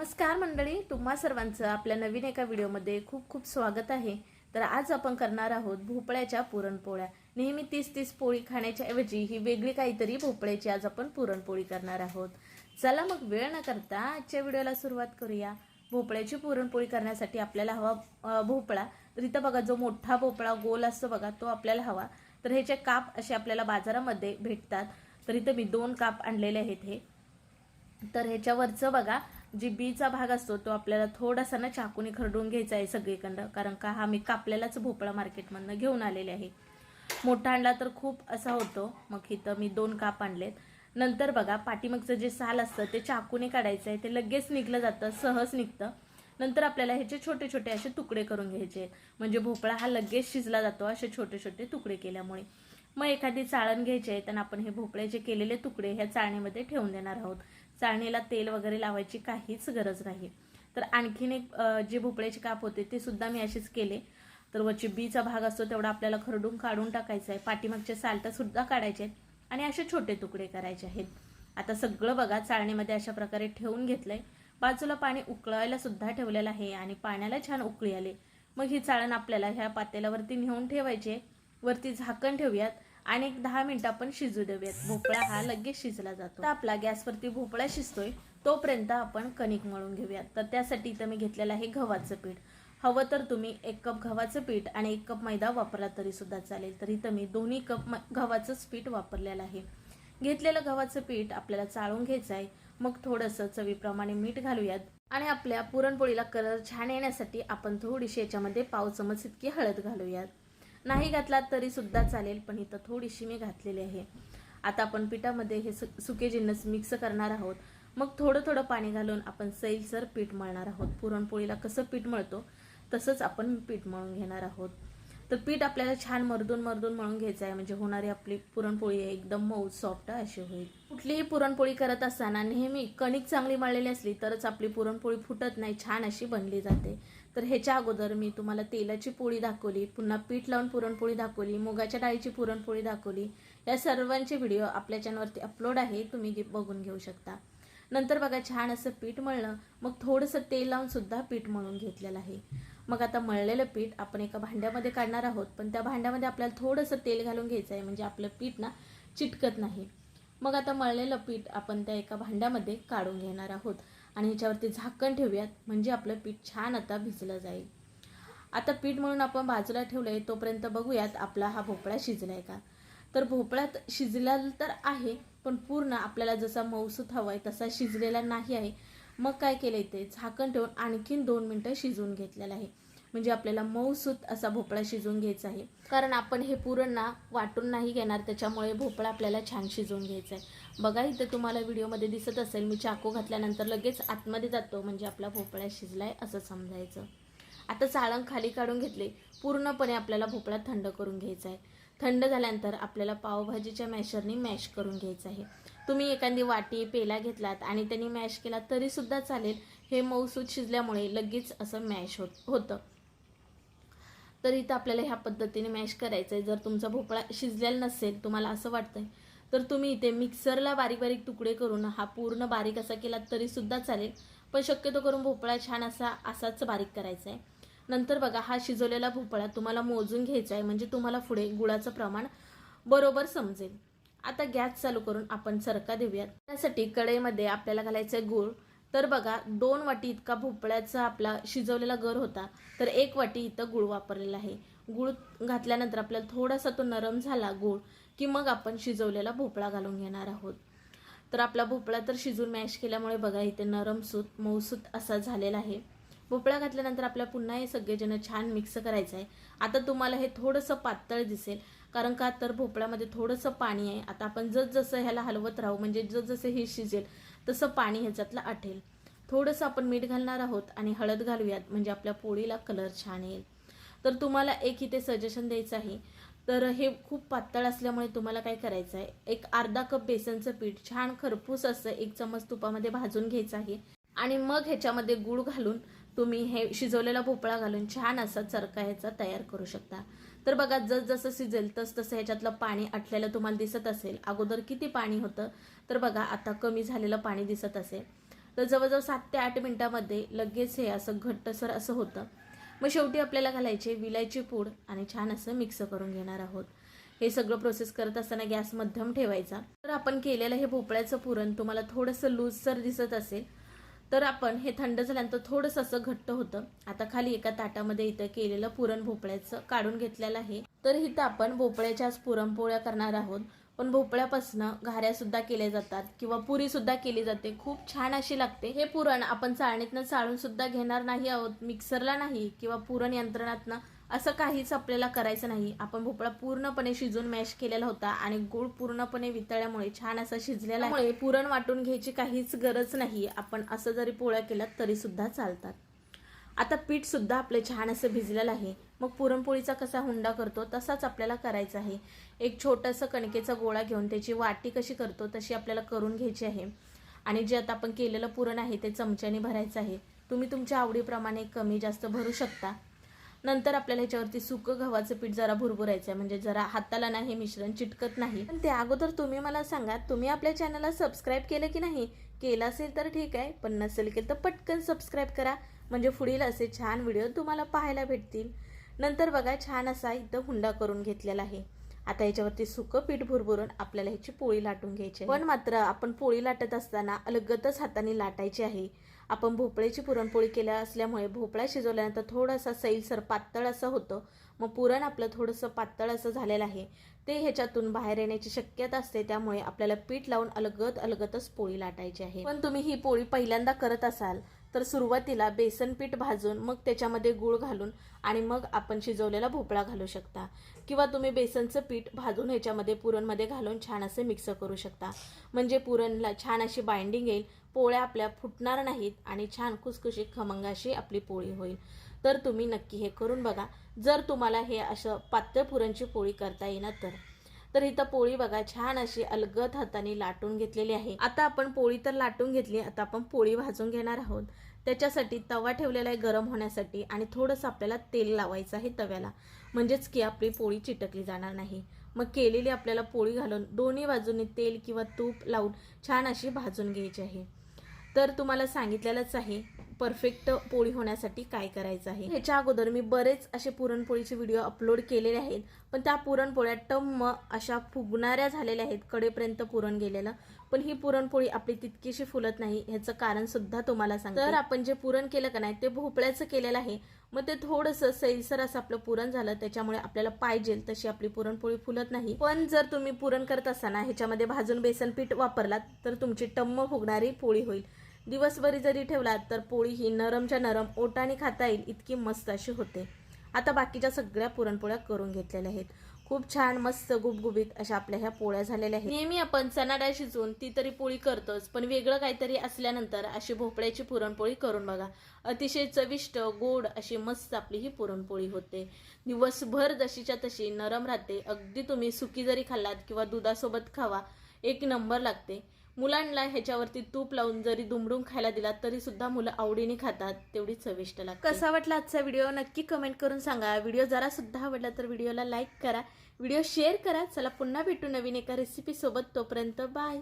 नमस्कार मंडळी तुम्हा सर्वांचं आपल्या नवीन एका व्हिडिओमध्ये खूप खूप स्वागत आहे. तर आज आपण करणार आहोत भोपळ्याच्या पुरणपोळ्या. नेहमी तीस तीस पोळी खाण्याच्या ऐवजी ही वेगळी काहीतरी भोपळ्याची आज आपण पुरणपोळी करणार आहोत. चला मग वेळ न करता आजच्या व्हिडिओला सुरुवात करूया. भोपळ्याची पुरणपोळी करण्यासाठी आपल्याला हवा भोपळा. तर इथं बघा जो मोठा भोपळा गोल असतो बघा तो आपल्याला हवा. तर ह्याचे काप असे आपल्याला बाजारामध्ये भेटतात. तर इथं मी दोन काप आणलेले आहेत हे. तर ह्याच्यावरचं बघा जी बीचा भाग असतो तो आपल्याला थोडासा ना चाकूने खरडून घ्यायचा आहे सगळीकडं कारण का हा मी कापलेलाच भोपळा मार्केटमधनं घेऊन आलेले आहे. मोठा आणला तर खूप असा होतो. मग इथं मी दोन काप आणलेत. नंतर बघा पाठीमागचं जे साल असतं ते चाकूने काढायचं आहे. ते लगेच निघलं जातं सहज निघतं. नंतर आपल्याला ह्याचे छोटे छोटे असे तुकडे करून घ्यायचे आहेत. म्हणजे भोपळा हा लगेच शिजला जातो असे छोटे छोटे तुकडे केल्यामुळे. मग एखादी चाळण घ्यायची आहे तर आपण हे भोपळ्याचे केलेले तुकडे ह्या चाळणीमध्ये ठेवून देणार आहोत. चाळणीला तेल वगैरे लावायची काहीच गरज नाही. तर आणखीन एक जे भोपळ्याचे काप होते ते सुद्धा मी असेच केले. तर वरची बीचा भाग असतो तेवढा आपल्याला खरडून काढून टाकायचा आहे. पाठीमागचे सालटा सुद्धा काढायचे आहेत आणि असे छोटे तुकडे करायचे आहेत. आता सगळं बघा चाळणीमध्ये अशा प्रकारे ठेवून घेतलंय. बाजूला पाणी उकळायला सुद्धा ठेवलेलं आहे आणि पाण्याला छान उकळी आली. मग ही चाळण आपल्याला ह्या पातेल्यावरती नेऊन ठेवायची आहे. वरती झाकण ठेवूयात. आणि एक दहा मिनिटं आपण शिजू देऊयात. भोपळा हा लगेच शिजला जातो. तर आपला गॅसवरती भोपळा शिजतोय. तोपर्यंत आपण कणिक मळून घेऊयात. तर त्यासाठी इथं मी घेतलेलं आहे गव्हाचं पीठ. हवं तर तुम्ही एक कप गव्हाचं पीठ आणि एक कप मैदा वापरला तरी सुद्धा चालेल. तर इथं मी दोन्ही कप म- गव्हाचंच पीठ वापरलेलं आहे. घेतलेलं गव्हाचं पीठ आपल्याला चाळून घ्यायचं आहे. मग थोडंसं चवीप्रमाणे मीठ घालूयात. आणि आपल्या पुरणपोळीला कलर छान येण्यासाठी आपण थोडीशी याच्यामध्ये पाव चमच इतकी हळद घालूयात. नाही घातलात तरी सुद्धा चालेल पण इथं थोडीशी मी घातलेली आहे. आता आपण पिठामध्ये हे सु- सुके जिन्नस मिक्स करणार आहोत. मग थोडं थोडं पाणी घालून आपण सैलसर पीठ मळणार आहोत. पुरणपोळीला कसं पीठ मळतो तसंच आपण पीठ मळून घेणार आहोत. तर पीठ आपल्याला छान मर्दून मर्दून मळून घ्यायचं आहे. म्हणजे होणारी आपली पुरणपोळी एकदम मऊ सॉफ्ट अशी होईल. कुठलीही पुरणपोळी करत असताना नेहमी कणिक चांगली मळलेली असली तरच आपली पुरणपोळी फुटत नाही छान अशी बनली जाते. तर ह्याच्या अगोदर मी तुम्हाला तेलाची पोळी दाखवली पुन्हा पीठ लावून पुरणपोळी दाखवली मुगाच्या डाळीची पुरणपोळी दाखवली. या सर्वांचे व्हिडिओ आपल्या चॅनलवरती अपलोड आहे तुम्ही बघून घेऊ शकता. नंतर बघा छान असं पीठ मळलं. मग थोडंसं तेल लावून सुद्धा पीठ मळून घेतलेलं आहे. मग आता मळलेलं पीठ आपण एका भांड्यामध्ये काढणार आहोत पण त्या भांड्यामध्ये आपल्याला थोडंसं तेल घालून घ्यायचं आहे म्हणजे आपलं पीठ ना चिटकत नाही. मग आता मळलेलं पीठ आपण त्या एका भांड्यामध्ये काढून घेणार आहोत. आणि ह्याच्यावरती झाकण ठेवूयात. म्हणजे आपलं पीठ छान आता भिजलं जाईल. आता पीठ म्हणून आपण बाजूला ठेवलंय तोपर्यंत बघूयात आपला हा भोपळा शिजलाय का? तर भोपळ्यात शिजला तर आहे पण पूर्ण आपल्याला जसा मऊसूत हवाय तसा शिजलेला नाही आहे. मग काय केलं ते? झाकण ठेवून आणखीन दोन मिनटं शिजवून घेतलेलं आहे. म्हणजे आपल्याला मऊसूत असा भोपळा शिजवून घ्यायचा आहे. कारण आपण हे पुरण ना वाटून नाही घेणार त्याच्यामुळे भोपळा आपल्याला छान शिजवून घ्यायचा आहे. बघा इथं तुम्हाला व्हिडिओमध्ये दिसत असेल मी चाकू घातल्यानंतर लगेच आतमध्ये जातो म्हणजे आपला भोपळा शिजलाय असं समजायचं. आता चाळण खाली काढून घेतले पूर्णपणे आपल्याला भोपळा थंड करून घ्यायचा आहे. थंड झाल्यानंतर आपल्याला पावभाजीच्या मॅशरनी मॅश करून घ्यायचं आहे. तुम्ही एखादी वाटी पेला घेतलात आणि त्यांनी मॅश केला तरीसुद्धा चालेल. हे मऊसूत शिजल्यामुळे लगेच असं मॅश होत होतं. तर इथं आपल्याला ह्या पद्धतीने मॅश करायचं आहे जर तुमचा भोपळा शिजलेला नसेल तुम्हाला असं वाटतंय तर तुम्ही इथे मिक्सरला बारीक बारीक तुकडे करून हा पूर्ण बारीक असा केला तरी सुद्धा चालेल. पण शक्यतो करून भोपळा छान असा असाच बारीक करायचा आहे नंतर बघा हा शिजवलेला भोपळा तुम्हाला मोजून घ्यायचा आहे म्हणजे तुम्हाला पुढे गुळाचं प्रमाण बरोबर समजेल. आता गॅस चालू करून आपण सरका देऊयात. त्यासाठी कढईमध्ये आपल्याला घालायचं आहे गूळ. तर बघा दोन वाटी इतका भोपळ्याचा आपला शिजवलेला गर होता तर एक वाटी इथं गुळ वापरलेला आहे. गुळ घातल्यानंतर आपल्याला थोडासा तो नरम झाला गुळ की मग आपण शिजवलेला भोपळा घालून घेणार आहोत. तर आपला भोपळा तर शिजून मॅश केल्यामुळे बघा इथे नरम सूत मऊसूत असा झालेला आहे. भोपळा घातल्यानंतर आपल्याला पुन्हा हे सगळेजण छान मिक्स करायचं आहे आता तुम्हाला हे थोडंसं पातळ दिसेल. कारण का तर भोपळ्यामध्ये थोडंसं पाणी आहे. आता आपण जसजसं ह्याला हलवत राहू म्हणजे जसजसं हे शिजेल तसं पाणी ह्याच्यातलं आठेल. थोडंसं आपण मीठ घालणार आहोत आणि हळद घालूयात म्हणजे आपल्या पोळीला कलर छान येईल. तर तुम्हाला एक इथे सजेशन द्यायचं आहे. तर हे खूप पातळ असल्यामुळे तुम्हाला काय करायचं आहे? एक अर्धा कप बेसनचं पीठ छान खरपूस असं एक चमच तुपामध्ये भाजून घ्यायचं आहे. आणि मग ह्याच्यामध्ये गूळ घालून तुम्ही हे शिजवलेला भोपळा घालून छान असा चरका ह्याचा तयार करू शकता. तर बघा जसजसं शिजेल तस तसं ह्याच्यातलं पाणी आटलेलं तुम्हाला दिसत असेल. अगोदर किती पाणी होतं? तर बघा आता कमी झालेलं पाणी दिसत असेल. तर जवळजवळ सात ते आठ मिनिटामध्ये लगेच हे असं घट्टसर असं होतं. मग शेवटी आपल्याला घालायचे विलायची पूड आणि छान असं मिक्स करून घेणार आहोत. हे सगळं प्रोसेस करत असताना गॅस मध्यम ठेवायचा. तर आपण केलेलं हे भोपळ्याचं पुरण तुम्हाला थोडंसं लूजसर दिसत असेल तर आपण हे थंड झाल्यानंतर थोडंसं असं घट्ट होतं. आता खाली एका ताटामध्ये इथं केलेलं पुरण भोपळ्याचं काढून घेतलेलं आहे. तर इथं आपण भोपळ्याच्या आज पुरणपोळ्या करणार आहोत. पण भोपळ्यापासनं घाऱ्या सुद्धा केल्या जातात किंवा पुरी सुद्धा केली जाते. खूप छान अशी लागते. हे पुरण आपण चाळणीतनं चाळून सुद्धा घेणार नाही आहोत मिक्सरला नाही किंवा पुरण यंत्रणातनं. असं काहीच आपल्याला करायचं नाही. आपण भोपळा पूर्णपणे शिजून मॅश केलेला होता आणि गुळ पूर्णपणे वितळल्यामुळे छान असा शिजलेला आहे. पुरण वाटून घ्यायची काहीच गरज नाही. आपण असं जरी पोळ्या केल्या तरी सुद्धा चालतात. आता पीठ सुद्धा आपलं छान असं भिजलेलं आहे. मग पुरणपोळीचा कसा हुंडा करतो तसाच आपल्याला करायचा आहे. एक छोटंसं कणकेचा गोळा घेऊन त्याची वाटी कशी करतो तशी आपल्याला करून घ्यायची आहे. आणि जे आता आपण केलेलं पुरण आहे ते चमच्याने भरायचं आहे. तुम्ही तुमच्या आवडीप्रमाणे कमी जास्त भरू शकता. नंतर आपल्याला ह्याच्यावरती सुकं गव्हाचं पीठ जरा भुरभुरायचं आहे म्हणजे जरा हाताला नाही हे मिश्रण चिटकत नाही. पण त्या अगोदर तुम्ही मला सांगा तुम्ही आपल्या चॅनलला सबस्क्राईब केलं की नाही? केलं असेल तर ठीक आहे पण नसेल केलं तर पटकन सबस्क्राईब करा. म्हणजे पुढील असे छान व्हिडिओ तुम्हाला पाहायला भेटतील. नंतर बघा छान असा इथं हुंडा करून घेतलेला आहे. आता याच्यावरती सुकं पीठ भुरभुरून आपल्याला ह्याची पोळी लाटून घ्यायची पण मात्र आपण पोळी लाटत असताना अलगतच हाताने लाटायची आहे. आपण भोपळ्याची पुरणपोळी केल्या असल्यामुळे भोपळा शिजवल्यानंतर थोडासा सैलसर पातळ असं होतं. मग पुरण आपलं थोडंसं पातळ असं झालेलं आहे. ते ह्याच्यातून बाहेर येण्याची शक्यता असते त्यामुळे आपल्याला पीठ लावून अलगत अलगतच पोळी लाटायची आहे. पण तुम्ही ही पोळी पहिल्यांदा करत असाल तर सुरुवातीला बेसन पीठ भाजून मग त्याच्यामध्ये गूळ घालून आणि मग आपण शिजवलेला भोपळा घालू शकता. किंवा तुम्ही बेसनचं पीठ भाजून ह्याच्यामध्ये पुरणमध्ये घालून छान असे मिक्स करू शकता. म्हणजे पुरणला छान अशी बाइंडिंग येईल पोळ्या आपल्या फुटणार नाहीत आणि छान खुसखुशी खमंगाशी आपली पोळी होईल. तर तुम्ही नक्की हे करून बघा. जर तुम्हाला हे असं पातळ पुरणची पोळी करता येणार तर. तर इथं पोळी बघा छान अशी अलगद हाताने लाटून घेतलेली आहे. आता आपण पोळी तर लाटून घेतली आता आपण पोळी भाजून घेणार आहोत. त्याच्यासाठी तवा ठेवलेला आहे गरम होण्यासाठी आणि थोडंसं आपल्याला तेल लावायचं आहे तव्याला. म्हणजेच की आपली पोळी चिटकली जाणार नाही. मग केलेली आपल्याला पोळी घालून दोन्ही बाजूंनी तेल किंवा तूप लावून छान अशी भाजून घ्यायची आहे. तर तुम्हाला सांगितलेलंच आहे परफेक्ट पोळी होण्यासाठी काय करायचं आहे. ह्याच्या अगोदर मी बरेच असे पुरणपोळीचे व्हिडिओ अपलोड केलेले आहेत पण त्या पुरणपोळ्या टम्म अशा फुगणाऱ्या झालेल्या आहेत कडेपर्यंत पुरण गेलेलं. पण ही पुरणपोळी आपली तितकीशी फुलत नाही ह्याचं कारण सुद्धा तुम्हाला सांग तर आपण जे पुरण केलं का नाही ते भोपळ्याचं केलेलं आहे. मग ते थोडंसं सैलसर असं आपलं पुरण झालं त्याच्यामुळे आपल्याला पाहिजे तशी आपली पुरणपोळी फुलत नाही. पण जर तुम्ही पुरण करत असताना ह्याच्यामध्ये भाजून बेसन पीठ वापरलात तर तुमची टम्म फुगणारी पोळी होईल. दिवसभरी जरी ठेवलात तर पोळी ही नरमच्या नरम ओटाने खाता येईल इतकी मस्त अशी होते. आता बाकीच्या सगळ्या पुरणपोळ्या करून घेतलेल्या आहेत. खूप छान मस्त गुबगुबीत अशा आपल्या ह्या पोळ्या झालेल्या आहेत. नेहमी आपण चणाडा शिजवून ती तरी पोळी करतोच पण वेगळं काहीतरी असल्यानंतर अशी भोपळ्याची पुरणपोळी करून बघा. अतिशय चविष्ट गोड अशी मस्त आपली ही पुरणपोळी होते. दिवसभर जशीच्या तशी नरम राहते. अगदी तुम्ही सुकी जरी खाल्लात किंवा दुधासोबत खावा एक नंबर लागते. मुलांना ह्याच्यावरती तूप लावून जरी दुमडून खायला दिला तरी सुद्धा मुलं आवडीने खातात तेवढी चविष्ट लागते. कसा वाटला आजचा व्हिडिओ? नक्की कमेंट करून सांगा. व्हिडिओ जरा सुद्धा आवडला तर व्हिडिओला लाईक करा. व्हिडिओ शेअर करा. चला पुन्हा भेटू नवीन एका रेसिपी सोबत. तोपर्यंत बाय.